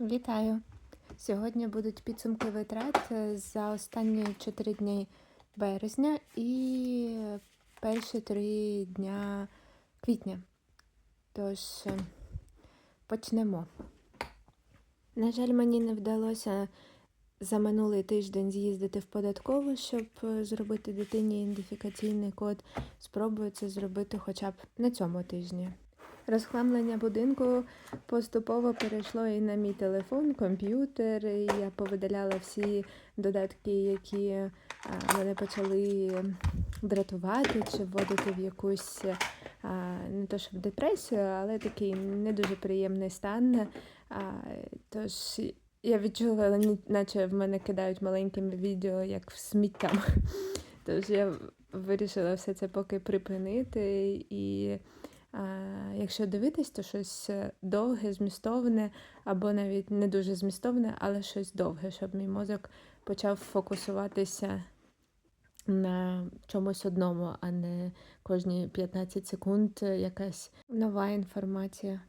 Вітаю! Сьогодні будуть підсумки витрат е, за останні 4 дні березня і перші 3 дня квітня. Тож е, почнемо. На жаль, мені не вдалося за минулий тиждень з'їздити в податкову, щоб е, зробити дитині ідентифікаційний код. Спробую це зробити хоча б на цьому тижні. Розхламлення будинку поступово перейшло і на мій телефон, комп'ютер. Я повидаляла всі додатки, які а, мене почали дратувати чи вводити в якусь а, не то щоб депресію, але такий не дуже приємний стан. А, Тож я відчула, наче в мене кидають маленькими відео, як в сміттям. Тож я вирішила все це поки припинити і. Якщо дивитись, то щось е, довге, змістовне, або навіть не дуже змістовне, але щось довге, щоб мій мозок почав фокусуватися на чомусь одному, а не кожні 15 секунд е, якась нова інформація.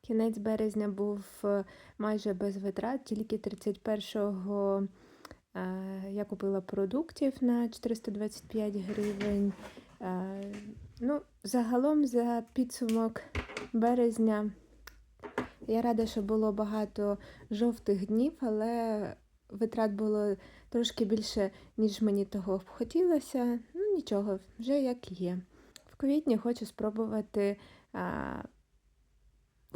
Кінець березня був е, майже без витрат, тільки 31-го е, я купила продуктів на 425 гривень. Е, Ну, загалом за підсумок березня я рада, що було багато жовтих днів, але витрат було трошки більше, ніж мені того хотілося. Ну, нічого, вже як є. В квітні хочу спробувати а,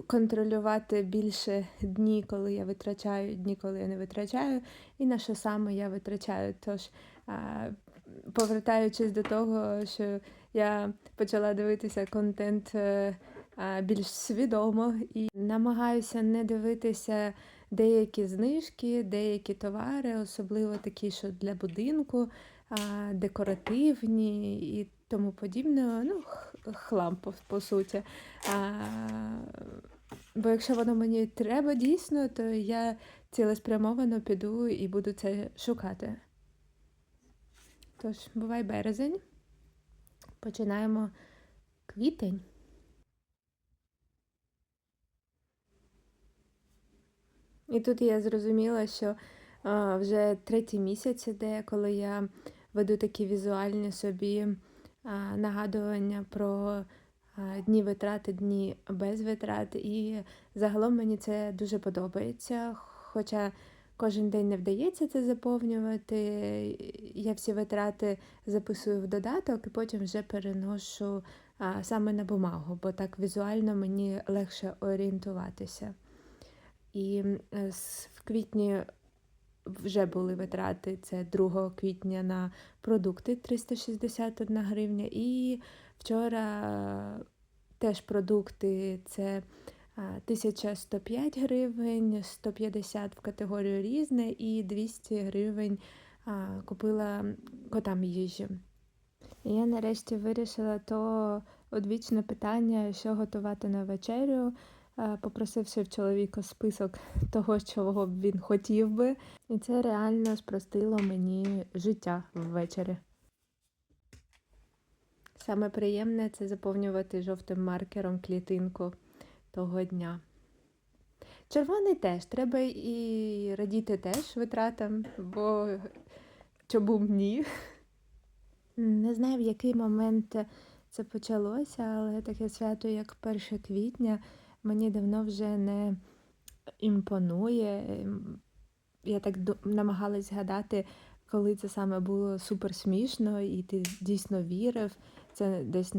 контролювати більше дні, коли я витрачаю, дні, коли я не витрачаю, і на що саме я витрачаю. Тож, повертаючись до того, що я почала дивитися контент е, більш свідомо і намагаюся не дивитися деякі знижки, деякі товари, особливо такі, що для будинку, декоративні і тому подібне. Ну, хлам, по, по суті. А, бо якщо воно мені треба дійсно, то я цілеспрямовано піду і буду це шукати. Тож, бувай березень. Починаємо квітень. І тут я зрозуміла, що а, вже третій місяць іде, коли я веду такі візуальні собі нагадування про дні витрати, дні без витрат. І загалом мені це дуже подобається. Хоча кожен день не вдається це заповнювати. Я всі витрати записую в додаток і потім вже переношу саме на бумагу, бо так візуально мені легше орієнтуватися. І е, в квітні вже були витрати. Це 2 квітня на продукти 361 гривня. І вчора теж продукти це 1105 гривень, 150 в категорію різне і 200 гривень купила котам їжі. І я нарешті вирішила то одвічне питання, що готувати на вечерю, попросивши в чоловіка список того, чого б він хотів би. І це реально спростило мені життя ввечері. Саме приємне це заповнювати жовтим маркером клітинку того дня. Червоний теж треба і радіти теж витратам, бо чому б ні? Не знаю, в який момент це почалося, але таке свято, як 1 квітня, мені давно вже не імпонує. Ем, Я так намагалась згадати, коли це саме було супер смішно, і ти дійсно вірив. Це десь,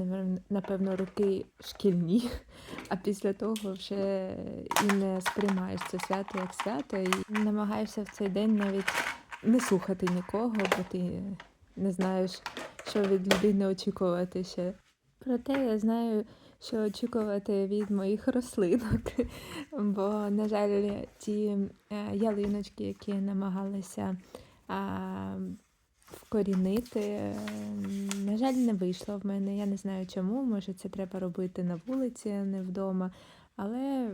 напевно, роки шкільні, а після того вже і не сприймаєш це свято як свято, і намагаєшся в цей день навіть не слухати нікого, бо ти не знаєш, що від людини очікувати ще. Проте я знаю, що очікувати від моїх рослинок, бо, на жаль, ті е, ялиночки, які я намагалася а, вкорінити, е, на жаль, не вийшло в мене. Я не знаю чому. Може, це треба робити на вулиці, а не вдома. Але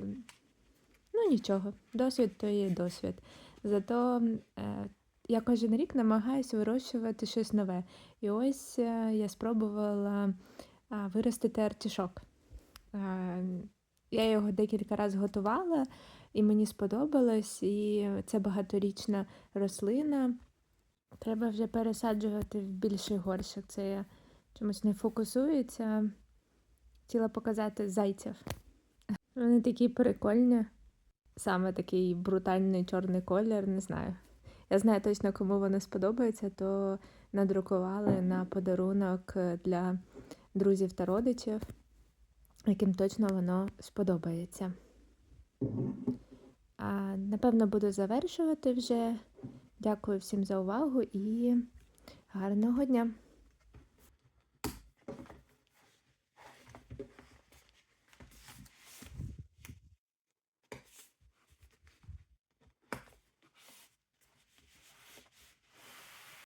ну нічого, досвід то є досвід. Зато е, я кожен рік намагаюся вирощувати щось нове. І ось я спробувала виростити артішок. Е, Я його декілька разів готувала, і мені сподобалось. І це багаторічна рослина. Треба вже пересаджувати в більший горщик. Це я чомусь не фокусується. Хотіла показати зайців. Вони такі прикольні. Саме такий брутальний чорний колір, не знаю. Я знаю точно, кому воно сподобається, то надрукували на подарунок для друзів та родичів, яким точно воно сподобається. А, напевно, буду завершувати вже. Дякую всім за увагу і гарного дня!